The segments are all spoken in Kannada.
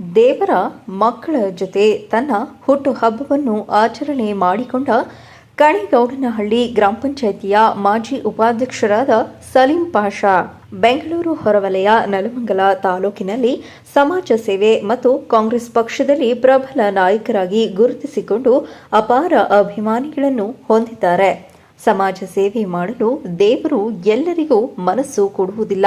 ದೇವರ ಮಕ್ಕಳ ಜೊತೆ ತನ್ನ ಹುಟ್ಟು ಹಬ್ಬವನ್ನು ಆಚರಣೆ ಮಾಡಿಕೊಂಡ ಕಣಿಗೌಡನಹಳ್ಳಿ ಗ್ರಾಮ ಪಂಚಾಯಿತಿಯ ಮಾಜಿ ಉಪಾಧ್ಯಕ್ಷರಾದ ಸಲೀಂ ಪಾಷಾ. ಬೆಂಗಳೂರು ಹೊರವಲಯ, ನೆಲಮಂಗಲ ತಾಲೂಕಿನಲ್ಲಿ ಸಮಾಜ ಸೇವೆ ಮತ್ತು ಕಾಂಗ್ರೆಸ್ ಪಕ್ಷದಲ್ಲಿ ಪ್ರಬಲ ನಾಯಕರಾಗಿ ಗುರುತಿಸಿಕೊಂಡು ಅಪಾರ ಅಭಿಮಾನಿಗಳನ್ನು ಹೊಂದಿದ್ದಾರೆ. ಸಮಾಜ ಸೇವೆ ಮಾಡಲು ದೇವರು ಎಲ್ಲರಿಗೂ ಮನಸ್ಸು ಕೊಡುವುದಿಲ್ಲ.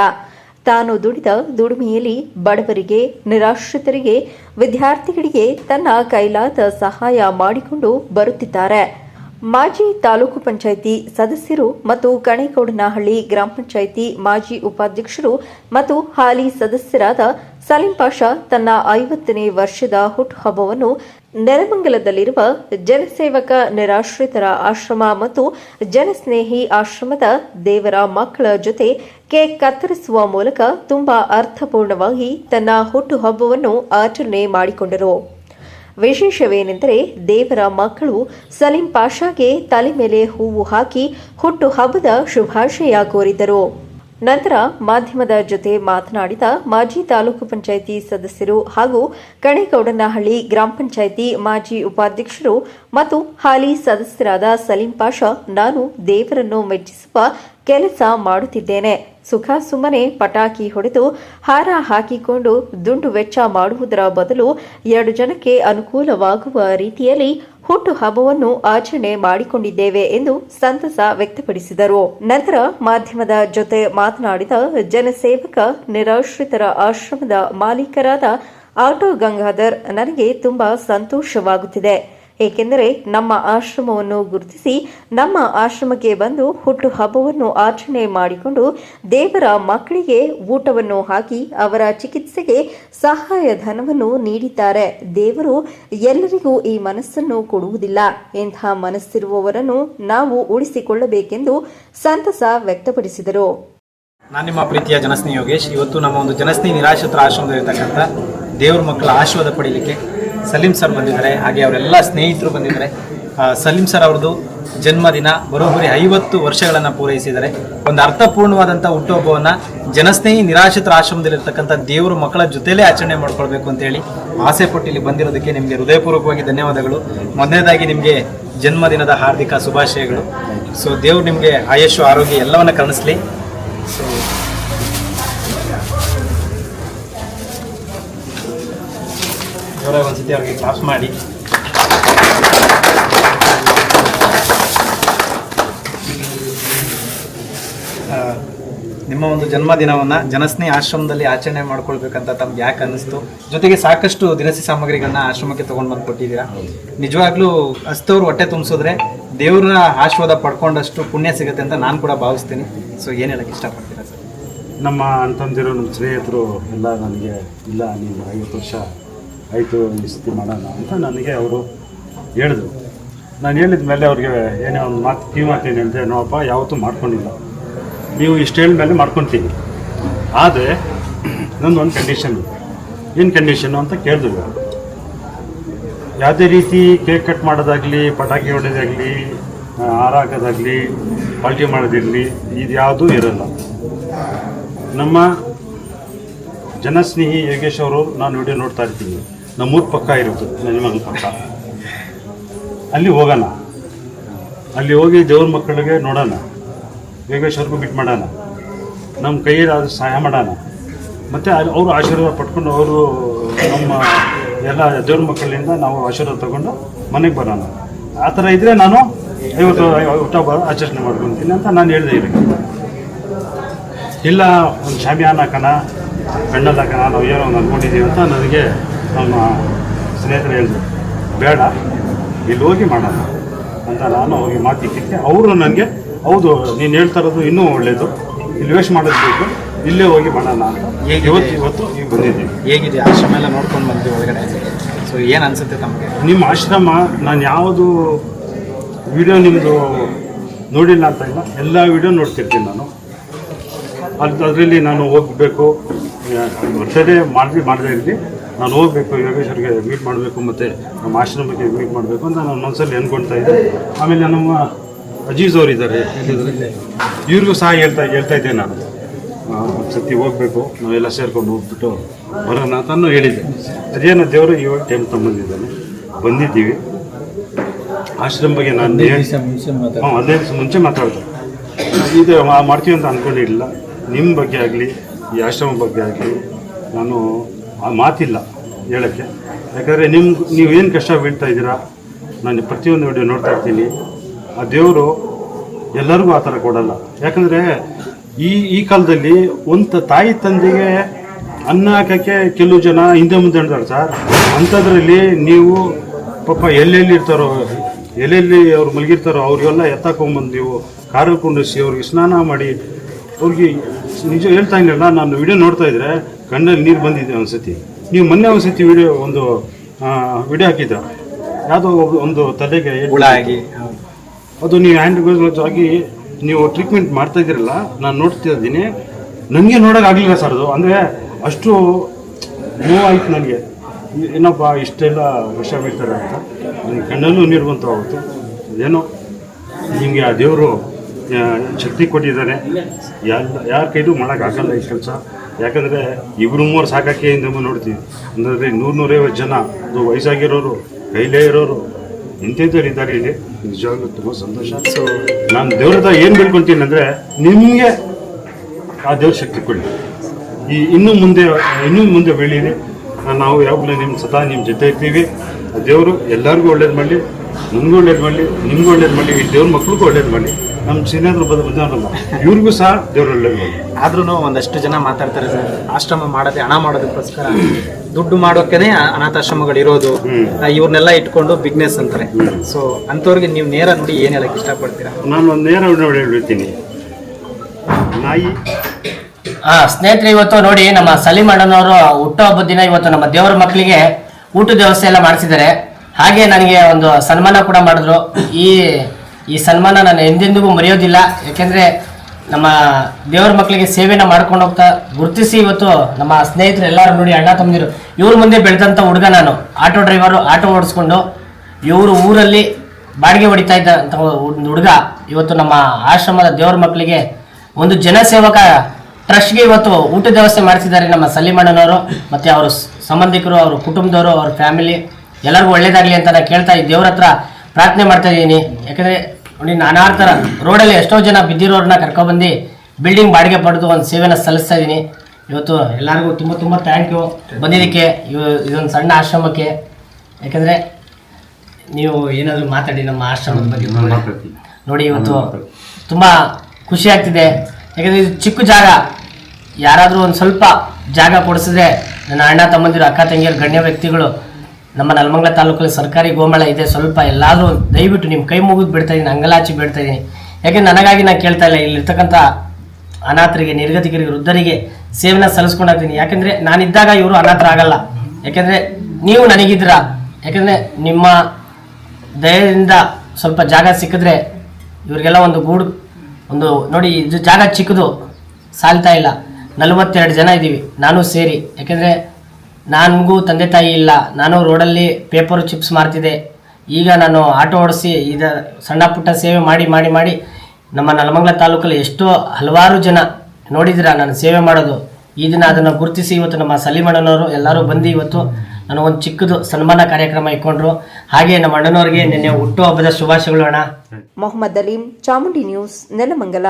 ತಾನು ದುಡಿದ ದುಡಿಮೆಯಲ್ಲಿ ಬಡವರಿಗೆ ನಿರಾಶ್ರಿತರಿಗೆ ವಿದ್ಯಾರ್ಥಿಗಳಿಗೆ ತನ್ನ ಕೈಲಾದ ಸಹಾಯ ಮಾಡಿಕೊಂಡು ಬರುತ್ತಿದ್ದಾರೆ. ಮಾಜಿ ತಾಲೂಕು ಪಂಚಾಯಿತಿ ಸದಸ್ಯರು ಮತ್ತು ಕಣೇಗೌಡನಹಳ್ಳಿ ಗ್ರಾಮ ಪಂಚಾಯಿತಿ ಮಾಜಿ ಉಪಾಧ್ಯಕ್ಷರು ಮತ್ತು ಹಾಲಿ ಸದಸ್ಯರಾದ ಸಲೀಂ ಪಾಷಾ ತನ್ನ ಐವತ್ತನೇ ವರ್ಷದ ಹುಟ್ಟುಹಬ್ಬವನ್ನು ನೆಲಮಂಗಲದಲ್ಲಿರುವ ಜನಸೇವಕ ನಿರಾಶ್ರಿತರ ಆಶ್ರಮ ಮತ್ತು ಜನಸ್ನೇಹಿ ಆಶ್ರಮದ ದೇವರ ಮಕ್ಕಳ ಜೊತೆ ಕೇಕ್ ಕತ್ತರಿಸುವ ಮೂಲಕ ತುಂಬಾ ಅರ್ಥಪೂರ್ಣವಾಗಿ ತನ್ನ ಹುಟ್ಟುಹಬ್ಬವನ್ನು ಆಚರಣೆ ಮಾಡಿಕೊಂಡರು. ವಿಶೇಷವೇನೆಂದರೆ ದೇವರ ಮಕ್ಕಳು ಸಲೀಂ ಪಾಷಾಗೆ ತಲೆ ಮೇಲೆ ಹೂವು ಹಾಕಿ ಹುಟ್ಟು ಹಬ್ಬದ ಶುಭಾಶಯ ಕೋರಿದರು. ನಂತರ ಮಾಧ್ಯಮದ ಜೊತೆ ಮಾತನಾಡಿದ ಮಾಜಿ ತಾಲೂಕು ಪಂಚಾಯಿತಿ ಸದಸ್ಯರು ಹಾಗೂ ಕಣೇಗೌಡನಹಳ್ಳಿ ಗ್ರಾಮ ಪಂಚಾಯಿತಿ ಮಾಜಿ ಉಪಾಧ್ಯಕ್ಷರು ಮತ್ತು ಹಾಲಿ ಸದಸ್ಯರಾದ ಸಲೀಂ ಪಾಷಾ, ನಾನು ದೇವರನ್ನು ಮೆಚ್ಚಿಸುವ ಕೆಲಸ ಮಾಡುತ್ತಿದ್ದೇನೆ. ಸುಖ ಸುಮ್ಮನೆ ಪಟಾಕಿ ಹೊಡೆದು ಹಾರ ಹಾಕಿಕೊಂಡು ದುಂಡು ವೆಚ್ಚ ಮಾಡುವುದರ ಬದಲು ಎರಡು ಜನಕ್ಕೆ ಅನುಕೂಲವಾಗುವ ರೀತಿಯಲ್ಲಿ ಹುಟ್ಟು ಹಬ್ಬವನ್ನು ಆಚರಣೆ ಮಾಡಿಕೊಂಡಿದ್ದೇವೆ ಎಂದು ಸಂತಸ ವ್ಯಕ್ತಪಡಿಸಿದರು. ನಂತರ ಮಾಧ್ಯಮದ ಜೊತೆ ಮಾತನಾಡಿದ ಜನಸೇವಕ, ನಿರಾಶ್ರಿತರ ಆಶ್ರಮದ ಮಾಲೀಕರಾದ ಆಟೋ ಗಂಗಾಧರ್, ನನಗೆ ತುಂಬಾ ಸಂತೋಷವಾಗುತ್ತಿದೆ. ಏಕೆಂದರೆ ನಮ್ಮ ಆಶ್ರಮವನ್ನು ಗುರುತಿಸಿ ನಮ್ಮ ಆಶ್ರಮಕ್ಕೆ ಬಂದು ಹುಟ್ಟು ಹಬ್ಬವನ್ನು ಆಚರಣೆ ಮಾಡಿಕೊಂಡು ದೇವರ ಮಕ್ಕಳಿಗೆ ಊಟವನ್ನು ಹಾಕಿ ಅವರ ಚಿಕಿತ್ಸೆಗೆ ಸಹಾಯ ಧನವನ್ನು ನೀಡಿದ್ದಾರೆ. ದೇವರು ಎಲ್ಲರಿಗೂ ಈ ಮನಸ್ಸನ್ನು ಕೊಡುವುದಿಲ್ಲ. ಎಂಥ ಮನಸ್ಸಿರುವವರನ್ನು ನಾವು ಉಳಿಸಿಕೊಳ್ಳಬೇಕೆಂದು ಸಂತಸ ವ್ಯಕ್ತಪಡಿಸಿದರು. ನಾನು ನಿಮ್ಮ ಪ್ರೀತಿಯ ಜನಸ್ನೇಹಿ ಯೋಗೇಶ್ ಇವತ್ತು ನಮ್ಮ ಒಂದು ಜನಸ್ನೇಹಿ ನಿರಾಶ್ರಿತರ ಆಶ್ರಮದಲ್ಲಿರ್ತಕ್ಕಂಥ ದೇವ್ರ ಮಕ್ಕಳ ಆಶೀರ್ವಾದ ಪಡೀಲಿಕ್ಕೆ ಸಲೀಂ ಸರ್ ಬಂದಿದ್ದಾರೆ, ಹಾಗೆ ಅವರೆಲ್ಲ ಸ್ನೇಹಿತರು ಬಂದಿದ್ದಾರೆ. ಸಲೀಂ ಸರ್ ಅವ್ರದ್ದು ಜನ್ಮದಿನ ಬರೋಬ್ಬರಿ ಐವತ್ತು ವರ್ಷಗಳನ್ನು ಪೂರೈಸಿದ್ದಾರೆ. ಒಂದು ಅರ್ಥಪೂರ್ಣವಾದಂಥ ಹುಟ್ಟುಹಬ್ಬವನ್ನು ಜನಸ್ನೇಹಿ ನಿರಾಶ್ರಿತರ ಆಶ್ರಮದಲ್ಲಿರ್ತಕ್ಕಂಥ ದೇವರು ಮಕ್ಕಳ ಜೊತೆಲೇ ಆಚರಣೆ ಮಾಡ್ಕೊಳ್ಬೇಕು ಅಂತೇಳಿ ಆಸೆ ಪಟ್ಟು ಇಲ್ಲಿ ಬಂದಿರೋದಕ್ಕೆ ನಿಮಗೆ ಹೃದಯಪೂರ್ವಕವಾಗಿ ಧನ್ಯವಾದಗಳು. ಮೊದಲನೇದಾಗಿ ನಿಮಗೆ ಜನ್ಮದಿನದ ಹಾರ್ದಿಕ ಶುಭಾಶಯಗಳು. ಸೊ ದೇವ್ರು ನಿಮಗೆ ಆಯಸ್ಸು, ಆರೋಗ್ಯ ಎಲ್ಲವನ್ನ ಕರುಣಿಸ್ಲಿ. ಇವರ ಒಂದ್ಸತಿ ಅವ್ರಿಗೆ ಕ್ಲಾಸ್ ಮಾಡಿ. ನಿಮ್ಮ ಒಂದು ಜನ್ಮದಿನವನ್ನ ಜನಸ್ನೇಹಿ ಆಶ್ರಮದಲ್ಲಿ ಆಚರಣೆ ಮಾಡ್ಕೊಳ್ಬೇಕಂತ ತಮ್ಗೆ ಯಾಕೆ ಅನ್ನಿಸ್ತು? ಜೊತೆಗೆ ಸಾಕಷ್ಟು ದಿನಸಿ ಸಾಮಗ್ರಿಗಳನ್ನ ಆಶ್ರಮಕ್ಕೆ ತಗೊಂಡು ಬಂದು ಕೊಟ್ಟಿದ್ದೀರಾ. ನಿಜವಾಗ್ಲೂ ಹಸ್ತವ್ರು ಹೊಟ್ಟೆ ತುಂಬಿಸಿದ್ರೆ ದೇವರ ಆಶೀರ್ವಾದ ಪಡ್ಕೊಂಡಷ್ಟು ಪುಣ್ಯ ಸಿಗುತ್ತೆ ಅಂತ ನಾನು ಕೂಡ ಭಾವಿಸ್ತೀನಿ. ಸೊ ಏನು ಹೇಳಕ್ಕೆ ಇಷ್ಟಪಡ್ತೀರಾ ಸರ್? ನಮ್ಮ ಅಂತಂದಿರೋ ನಮ್ಮ ಸ್ನೇಹಿತರು ಎಲ್ಲ ನನಗೆ, ಇಲ್ಲ, ನೀನು ಐವತ್ತು ವರ್ಷ ಆಯಿತು ಈ ಸ್ಥಿತಿ ಮಾಡೋಣ ಅಂತ ನನಗೆ ಅವರು ಹೇಳಿದ್ರು. ನಾನು ಹೇಳಿದ ಮೇಲೆ ಅವ್ರಿಗೆ ಏನೇ ಒಂದು ಮಾತು ಕೀ ಮಾತು ಏನು ಹೇಳಿದೆ ನೋಡಪ್ಪ ಯಾವತ್ತೂ ಮಾಡ್ಕೊಂಡಿಲ್ಲ. ನೀವು ಇಷ್ಟು ಹೇಳಿದ ಮೇಲೆ ಮಾಡ್ಕೊತೀನಿ ಆದರೆ, ನಂದು ಒಂದು ಕಂಡೀಷನ್ ಏನು ಕಂಡೀಷನು ಅಂತ ಕೇಳಿದ್ರು. ಯಾವುದೇ ರೀತಿ ಕೇಕ್ ಕಟ್ ಮಾಡೋದಾಗಲಿ, ಪಟಾಕಿ ಹೊಡೆಯೋದಾಗಲಿ ಹಾರಾಕೋದಾಗಲಿ ಪಾಲ್ಟಿ ಮಾಡೋದಿರಲಿ, ಇದು ಯಾವುದೂ ಇರಲ್ಲ. ನಮ್ಮ ಜನಸ್ನೇಹಿ ಯೋಗೇಶ್ ಅವರು ನಾನು ವಿಡಿಯೋ ನೋಡ್ತಾ ಇರ್ತೀನಿ. ನಮ್ಮೂರ ಪಕ್ಕ ಇರುತ್ತೆ ನನ್ನ ಪಕ್ಕ. ಅಲ್ಲಿ ಹೋಗೋಣ. ಅಲ್ಲಿ ಹೋಗಿ ದೇವ್ರ ಮಕ್ಕಳಿಗೆ ನೋಡೋಣ. ಯೋಗೇಶ್ವರ್ಗೂ ಬಿಟ್ಟು ಮಾಡೋಣ. ನಮ್ಮ ಕೈಯಲ್ಲಿ ಸಹಾಯ ಮಾಡೋಣ. ಮತ್ತು ಅವರು ಆಶೀರ್ವಾದ ಪಡ್ಕೊಂಡು ಅವರು ನಮ್ಮ ಎಲ್ಲ ದೇವ್ರ ಮಕ್ಕಳಿಂದ ನಾವು ಆಶೀರ್ವಾದ ತಗೊಂಡು ಮನೆಗೆ ಬರೋಣ. ಆ ಥರ ಇದ್ದರೆ ನಾನು ಐವತ್ತು ಊಟ ಆಚರಣೆ ಮಾಡ್ಕೊತೀನಿ ಅಂತ ನಾನು ಹೇಳಿದೆ ಇದಕ್ಕೆ ಇಲ್ಲ, ಒಂದು ಶಾಮಿಯಾನ ಹಾಕೋಣ ಕಣ್ಣಲ್ಲಿ ಹಾಕೋಣ, ನಾವು ಏನೋ ಒಂದು ಅಂದ್ಕೊಂಡಿದ್ದೀವಿ ಅಂತ ನನಗೆ ನಮ್ಮ ಸ್ನೇಹಿತರು ಹೇಳಿದ್ರು ಬೇಡ ಇಲ್ಲಿ ಹೋಗಿ ಮಾಡೋಣ. ಅಂತ ನಾನು ಹೋಗಿ ಮಾತಿಕ್ಕಿದ್ದೆ ಅವರು ನನಗೆ ಹೌದು ನೀನು ಹೇಳ್ತಾ ಇರೋದು ಇನ್ನೂ ಒಳ್ಳೆಯದು ಇಲ್ಲಿ ವೇಸ್ಟ್ ಮಾಡೋದು ಬೇಕು. ಇಲ್ಲೇ ಹೋಗಿ ಮಾಡೋಣ ಅಂತ? ಇವತ್ತು ಇವತ್ತು ಈಗ ಬಂದಿದ್ದೀನಿ. ಹೇಗಿದೆ? ಆಶ್ರಮ ಎಲ್ಲ ನೋಡ್ಕೊಂಡು ಬಂದ್ವಿ ಒಳಗಡೆ? ಸೊ ಏನು ಅನಿಸುತ್ತೆ ತಮಗೆ? ನಿಮ್ಮ ಆಶ್ರಮ ನಾನು ಯಾವುದು ವಿಡಿಯೋ ನಿಮ್ಮದು ನೋಡಿಲ್ಲ ಅಂತ ಇಲ್ಲ. ಎಲ್ಲ ವಿಡಿಯೋ ನೋಡ್ತಿರ್ತೀನಿ ನಾನು. ಅದು ಅದರಲ್ಲಿ ನಾನು ಹೋಗಬೇಕು. ಸರಿ ಮಾಡಿ ಮಾಡದೇ ಇರಲಿ. ನಾನು ಹೋಗಬೇಕು ಯೋಗೇಶ್ವರಿಗೆ ಮೀಟ್ ಮಾಡಬೇಕು ಮತ್ತು ನಮ್ಮ ಆಶ್ರಮಕ್ಕೆ ಮೀಟ್ ಮಾಡಬೇಕು ಅಂತ ನಾನು ಮನಸ್ಸಲ್ಲಿ ಅಂದ್ಕೊಳ್ತಾ ಇದ್ದೆ. ಆಮೇಲೆ ನಮ್ಮ ಅಜೀಜ್ ಅವರು ಇದ್ದಾರೆ. ಇವ್ರಿಗೂ ಸಹ ಹೇಳ್ತಾ ಹೇಳ್ತಾ ಇದ್ದೆ ನಾನು. ಒಂದು ಸತಿ ಹೋಗಬೇಕು ನಾವೆಲ್ಲ ಸೇರ್ಕೊಂಡು ಹೋಗ್ಬಿಟ್ಟು ಬರೋಣ ಅಂತಾನು ಹೇಳಿದ್ದೆ. ಅದೇನೋ ದೇವರು ಇವಾಗ ಟೈಮ್ ತಗೊಂಡಿದ್ದಾನೆ ಬಂದಿದ್ದೀವಿ. ಆಶ್ರಮ ಬಗ್ಗೆ ನಾನು ಹ್ಞೂ ಅದೇ ದಿವಸ ಮುಂಚೆ ಮಾತಾಡ್ತೀನಿ. ಇದು ಮಾಡ್ತೀವಿ ಅಂತ ಅಂದ್ಕೊಂಡಿರಲಿಲ್ಲ ನಿಮ್ಮ ಬಗ್ಗೆ ಆಗಲಿ ಈ ಆಶ್ರಮ ಬಗ್ಗೆ ಆಗಲಿ ನಾನು ಮಾತಿಲ್ಲ ಹೇಳೋಕ್ಕೆ. ಯಾಕಂದರೆ ನಿಮ್ಮ ನೀವು ಏನು ಕಷ್ಟ ಬೀಳ್ತಾ ಇದ್ದೀರಾ? ನಾನು ಪ್ರತಿಯೊಂದು ವಿಡಿಯೋ ನೋಡ್ತಾ ಇರ್ತೀನಿ. ಆ ದೇವರು ಎಲ್ಲರಿಗೂ ಆ ಥರ ಕೊಡಲ್ಲ. ಯಾಕಂದರೆ ಈ ಈ ಕಾಲದಲ್ಲಿ ಒಂದು ತಾಯಿ ತಂದೆಗೆ ಅನ್ನ ಹಾಕೋಕ್ಕೆ ಕೆಲವು ಜನ ಹಿಂದೆ ಮುಂದೆ ಹೇಳ್ತಾರೆ ಸರ್. ಅಂಥದ್ರಲ್ಲಿ ನೀವು ಪಾಪ ಎಲ್ಲೆಲ್ಲಿ ಇರ್ತಾರೋ, ಎಲ್ಲೆಲ್ಲಿ ಅವ್ರು ಮಲಗಿರ್ತಾರೋ, ಅವರಿಗೆಲ್ಲ ಎತ್ತಾಕೊಂಬಂದು ನೀವು ಕಾರಲ್ಲಿ ಕುಂಡಿಸಿ ಅವ್ರಿಗೆ ಸ್ನಾನ ಮಾಡಿ ಅವ್ರಿಗೆ ನಿಜ ಹೇಳ್ತಾ ಇಲ್ಲ ನಾನು ವಿಡಿಯೋ ನೋಡ್ತಾ ಇದ್ರೆ ಕಣ್ಣಲ್ಲಿ ನೀರು ಬಂದಿದೆ ಒಂದ್ಸತಿ. ನೀವು ಮೊನ್ನೆ ಒಂದ್ಸತಿ ವಿಡಿಯೋ ಒಂದು ವಿಡಿಯೋ ಹಾಕಿದ್ರ. ಯಾವುದೋ ಒಬ್ಬ- ಒಂದು ತಲೆಗೆ ಏಟು ಹುಳ ಆಗಿ ಅದು ನೀವು ಹ್ಯಾಂಡ್ ಗ್ಲೌಸ್ ಆಗಿ ನೀವು ಟ್ರೀಟ್ಮೆಂಟ್ ಮಾಡ್ತಾ ಇದ್ದೀರಲ್ಲ ನಾನು ನೋಡ್ತಾ ಇದ್ದೀನಿ. ನನಗೆ ನೋಡೋಕ್ಕಾಗಲಿಲ್ಲ ಸರ್ ಅದು. ಅಂದರೆ ಅಷ್ಟು ನೋವಾಯ್ತು ನನಗೆ ಏನಪ್ಪ ಇಷ್ಟೆಲ್ಲ ವಿಷ ಬೀಳ್ತಾರೆ ಅಂತ. ನನಗೆ ಕಣ್ಣಲ್ಲೂ ನೀರು ಬಂತು ಆಗುತ್ತೆ ಏನೋ ನಿಮಗೆ ಆ ದೇವರು ಶಕ್ತಿ ಕೊಟ್ಟಿದ್ದಾರೆ. ಎಲ್ಲ ಯಾರ ಕೈಲೂ ಮಾಡೋಕ್ಕಾಗಲ್ಲ ಈ ಕೆಲಸ. ಯಾಕಂದರೆ ಇಬ್ಬರು ಮೂವರು ಸಾಕಕ್ಕೆ ಹಿಂದೆ ನೋಡ್ತೀವಿ. ಅಂದರೆ ನೂರು ನೂರೈವತ್ತು ಜನ ಅದು ವಯಸ್ಸಾಗಿರೋರು ಕೈಲೇ ಇರೋರು ಇಂಥವ್ರು ಇದ್ದಾರೆ ಇಲ್ಲಿ. ನಿಜವಾಗ್ಲೂ ತುಂಬ ಸಂತೋಷ. ಸೊ ನಾನು ದೇವ್ರ ಹತ್ರ ಏನು ಬೇಡ್ಕೊಳ್ತೀನಿ ಅಂದರೆ ನಿಮಗೆ ಆ ದೇವ್ರ ಶಕ್ತಿ ಕೊಡಿ. ಈ ಇನ್ನೂ ಮುಂದೆ ಇನ್ನೂ ಮುಂದೆ ಬೆಳೀರಿ. ನಾವು ಯಾವಾಗಲೂ ನಿಮ್ಮ ಸದಾ ನಿಮ್ಮ ಜೊತೆ ಇರ್ತೀವಿ. ಆ ದೇವರು ಎಲ್ಲರಿಗೂ ಒಳ್ಳೇದು ಮಾಡಿ ನನಗೂ ಒಳ್ಳೇದು ಮಾಡಿ ನಿಮಗೂ ಒಳ್ಳೇದು ಮಾಡಿ ಈ ದೇವ್ರ ಮಕ್ಳಿಗೂ ಒಳ್ಳೇದು ಮಾಡಲಿ. ನಮ್ಮ ಸೀನಿಯರ್ ಬಂದು ಬಂದವರಲ್ಲ ಇವ್ರಿಗೂ ಸಹ ದೇವ್ರು ಒಳ್ಳೇದು ಮಾಡಲಿ ಆದ್ರೂ ಒಂದಷ್ಟು ಜನ ಮಾತಾಡ್ತಾರೆ ಸರ್. ಆಶ್ರಮ ಮಾಡೋದೇ ಹಣ ಮಾಡೋದಕ್ಕೋಸ್ಕರ ದುಡ್ಡು ಮಾಡೋಕೆನೆ ಅನಾಥಾಶ್ರಮಗಳು ಇರೋದು. ಆ, ಇವ್ರನ್ನೆಲ್ಲ ಇಟ್ಕೊಂಡು ಬಿಗ್ನೆಸ್ ಅಂತಾರೆ. ಸೊ ಅಂಥವ್ರಿಗೆ ನೀವು ನೇರ ನೋಡಿ ಏನ್ ಹೇಳಕ್ ಇಷ್ಟಪಡ್ತೀರಾ? ನಾನು ಒಂದು ನೇರ ನೋಡಿ ಹೇಳ್ತೀನಿ. ನಾಯಿ. ಹಾ ಸ್ನೇಹಿತರೆ ಇವತ್ತು ನೋಡಿ ನಮ್ಮ ಸಲೀಮ್ ಅಣ್ಣನವರು ಹುಟ್ಟುಹಬ್ಬದ ದಿನ ಇವತ್ತು ನಮ್ಮ ದೇವರ ಮಕ್ಕಳಿಗೆ ಊಟದ ವ್ಯವಸ್ಥೆ ಎಲ್ಲ ಮಾಡಿಸಿದ್ದಾರೆ. ಹಾಗೆ ನನಗೆ ಒಂದು ಸನ್ಮಾನ ಕೂಡ ಮಾಡಿದ್ರು. ಈ ಈ ಸನ್ಮಾನ ನಾನು ಎಂದೆಂದಿಗೂ ಮರೆಯೋದಿಲ್ಲ. ಯಾಕೆಂದರೆ ನಮ್ಮ ದೇವರ ಮಕ್ಕಳಿಗೆ ಸೇವೆನ ಮಾಡ್ಕೊಂಡು ಹೋಗ್ತಾ ಗುರುತಿಸಿ ಇವತ್ತು ನಮ್ಮ ಸ್ನೇಹಿತರು ಎಲ್ಲರೂ ನೋಡಿ ಅಣ್ಣ ತಮ್ಮದಿರು, ಇವ್ರ ಮುಂದೆ ಬೆಳೆದಂಥ ಹುಡುಗ ನಾನು. ಆಟೋ ಡ್ರೈವರು ಆಟೋ ಓಡಿಸ್ಕೊಂಡು ಇವರು ಊರಲ್ಲಿ ಬಾಡಿಗೆ ಹೊಡಿತಾ ಇದ್ದಂಥ ಹುಡುಗ ಇವತ್ತು ನಮ್ಮ ಆಶ್ರಮದ ದೇವರ ಮಕ್ಕಳಿಗೆ ಒಂದು ಜನಸೇವಕ ಟ್ರಸ್ಟ್ಗೆ ಇವತ್ತು ಊಟದ ವ್ಯವಸ್ಥೆ ಮಾಡ್ತಿದ್ದಾರೆ ನಮ್ಮ ಸಲೀಮಣ್ಣನವರು ಮತ್ತು ಅವರು ಸಂಬಂಧಿಕರು, ಅವ್ರ ಕುಟುಂಬದವರು, ಅವ್ರ ಫ್ಯಾಮಿಲಿ ಎಲ್ಲರಿಗೂ ಒಳ್ಳೇದಾಗಲಿ ಅಂತ ನಾನು ಕೇಳ್ತಾ ಈ ದೇವ್ರ ಹತ್ರ ಪ್ರಾರ್ಥನೆ ಮಾಡ್ತಾ ಇದ್ದೀನಿ ಯಾಕಂದ್ರೆ ನೋಡಿ ನಾನಾ ಥರ ರೋಡಲ್ಲಿ ಎಷ್ಟೋ ಜನ ಬಿದ್ದಿರೋರನ್ನ ಕರ್ಕೊಬಂದು ಬಿಲ್ಡಿಂಗ್ ಬಾಡಿಗೆ ಪಡೆದು ಒಂದು ಸೇವೆನ ಸಲ್ಲಿಸ್ತಾ ಇದ್ದೀನಿ ಇವತ್ತು ಎಲ್ಲರಿಗೂ ತುಂಬ ತುಂಬ ಥ್ಯಾಂಕ್ ಯು ಬಂದಿದ್ದಕ್ಕೆ ಇವ- ಇದೊಂದು ಸಣ್ಣ ಆಶ್ರಮಕ್ಕೆ. ಯಾಕಂದ್ರೆ ನೀವು ಏನಾದರೂ ಮಾತಾಡಿ ನಮ್ಮ ಆಶ್ರಮದ ಬಗ್ಗೆ ನೋಡಿ ಇವತ್ತು ತುಂಬ ಖುಷಿ ಆಗ್ತಿದೆ. ಯಾಕಂದರೆ ಇದು ಚಿಕ್ಕ ಜಾಗ. ಯಾರಾದರೂ ಒಂದು ಸ್ವಲ್ಪ ಜಾಗ ಕೊಡಿಸಿದ್ರೆ ನನ್ನ ಅಣ್ಣ ತಮ್ಮಂದಿರು ಅಕ್ಕ ತಂಗಿಯರು ಗಣ್ಯ ವ್ಯಕ್ತಿಗಳು ನಮ್ಮ ನಲ್ಮಂಗ್ಲ ತಾಲೂಕಲ್ಲಿ ಸರ್ಕಾರಿ ಗೋಮಾಳ ಇದೆ. ಸ್ವಲ್ಪ ಎಲ್ಲಾದರೂ ದಯವಿಟ್ಟು ನಿಮ್ಮ ಕೈ ಮುಗಿದು ಬಿಡ್ತಾ ಇದ್ದೀನಿ ಅಂಗಲಾಚಿ ಬಿಡ್ತಾ ಇದ್ದೀನಿ ಯಾಕೆ ನನಗಾಗಿ ನಾನು ಕೇಳ್ತಾ ಇಲ್ಲ ಇಲ್ಲಿರ್ತಕ್ಕಂಥ ಅನಾಥರಿಗೆ, ನಿರ್ಗತಿಕರಿಗೆ, ವೃದ್ಧರಿಗೆ ಸೇವನೆ ಸಲ್ಲಿಸ್ಕೊಂಡಾಗ್ತೀನಿ ಯಾಕೆಂದರೆ ನಾನಿದ್ದಾಗ ಇವರು ಅನಾಥರಾಗಲ್ಲ. ಯಾಕೆಂದರೆ ನೀವು ನನಗಿದ್ರ ಯಾಕೆಂದರೆ ನಿಮ್ಮ ದಯದಿಂದ ಸ್ವಲ್ಪ ಜಾಗ ಸಿಕ್ಕಿದ್ರೆ ಇವರಿಗೆಲ್ಲ ಒಂದು ಗೂಡು, ಒಂದು ನೋಡಿ, ಇದು ಜಾಗ ಚಿಕ್ಕದು, ಸಾಲ್ತಾ ಇಲ್ಲ. ನಲವತ್ತೆರಡು ಜನ ಇದ್ದೀವಿ, ನಾನು ಸೇರಿ. ಯಾಕೆಂದರೆ ನನಗೂ ತಂದೆ ತಾಯಿ ಇಲ್ಲ. ನಾನು ರೋಡಲ್ಲಿ ಪೇಪರು ಚಿಪ್ಸ್ ಮಾರ್ತಿದ್ದೆ. ಈಗ ನಾನು ಆಟೋ ಓಡಿಸಿ ಇದ ಸಣ್ಣ ಪುಟ್ಟ ಸೇವೆ ಮಾಡಿ ಮಾಡಿ ಮಾಡಿ ನಮ್ಮ ನಲಮಂಗಲ ತಾಲೂಕಲ್ಲಿ ಎಷ್ಟೋ ಹಲವಾರು ಜನ ನೋಡಿದಿರ ನಾನು ಸೇವೆ ಮಾಡೋದು. ಈ ದಿನ ಅದನ್ನು ಗುರುತಿಸಿ ಇವತ್ತು ನಮ್ಮ ಸಲೀಮಣ್ಣನವರು ಎಲ್ಲರೂ ಬಂದು ಇವತ್ತು ನಾನು ಒಂದು ಚಿಕ್ಕದು ಸನ್ಮಾನ ಕಾರ್ಯಕ್ರಮ ಇಟ್ಕೊಂಡ್ರು. ಹಾಗೆ ನಮ್ಮ ಅಣ್ಣನವರಿಗೆ ನಿನ್ನೆ ಹುಟ್ಟುಹಬ್ಬದ ಶುಭಾಶಯಗಳು ಅಣ್ಣ. ಮೊಹಮ್ಮದ್ ಅಲೀಂ, ಚಾಮುಂಡಿ ನ್ಯೂಸ್, ನೆಲಮಂಗಲ.